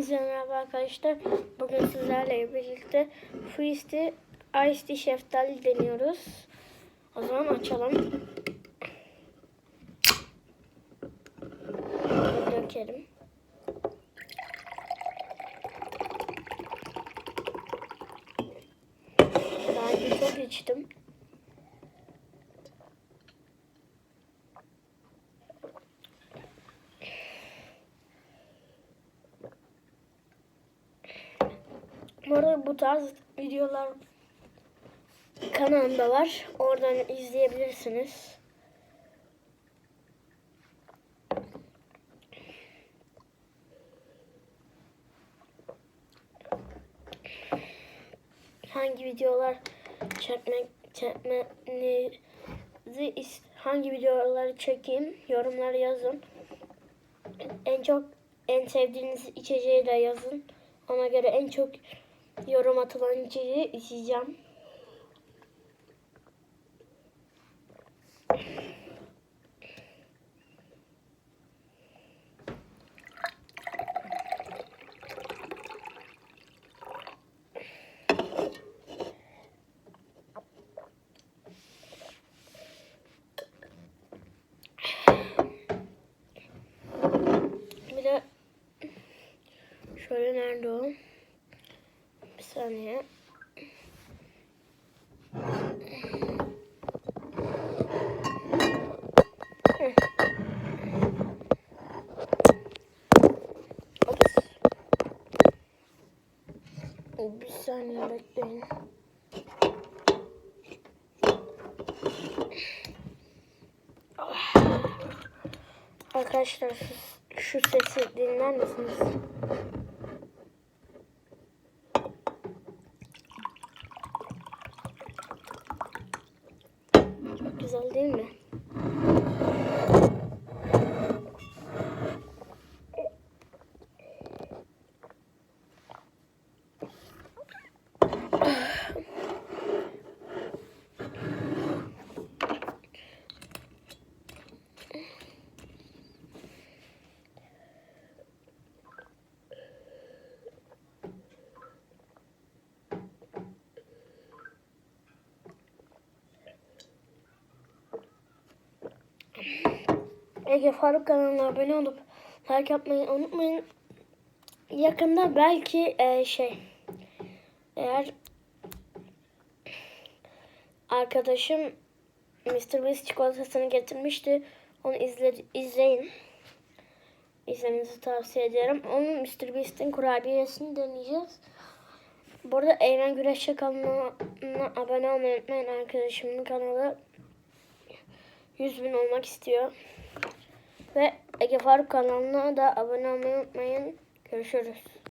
Hepinize merhaba arkadaşlar. Bugün sizlerle birlikte Freeze Ice Tea Şeftali deniyoruz. O zaman açalım. Dökelim. Önce çok içtim. Arada bu tarz videolar kanalımda var. Oradan izleyebilirsiniz. Hangi videolar çekmek çekmenizi hangi videoları çekeyim yorumlara yazın. En çok en sevdiğiniz içeceği de yazın. Ona göre en çok yorum atılan içeceği içeceğim. Bir de şöyle nerede o? Bir saniye. Bir saniye bekleyin. Ah. Arkadaşlar şu, şu sesi dinler misiniz? Güzel değil mi? Ege Faruk kanalına abone olup like yapmayı unutmayın. Yakında belki e, şey eğer arkadaşım Mr. Beast çikolatasını getirmişti. Onu izle, izleyin. İzlemenizi tavsiye ederim. Onun Mr. Beast'in kurabiyesini deneyeceğiz. Bu arada Eymen Güreşçi kanalına abone olmayı unutmayın. Arkadaşımın kanalı 100 bin olmak istiyor. Ve Ege Faruk kanalına da abone olmayı unutmayın. Görüşürüz.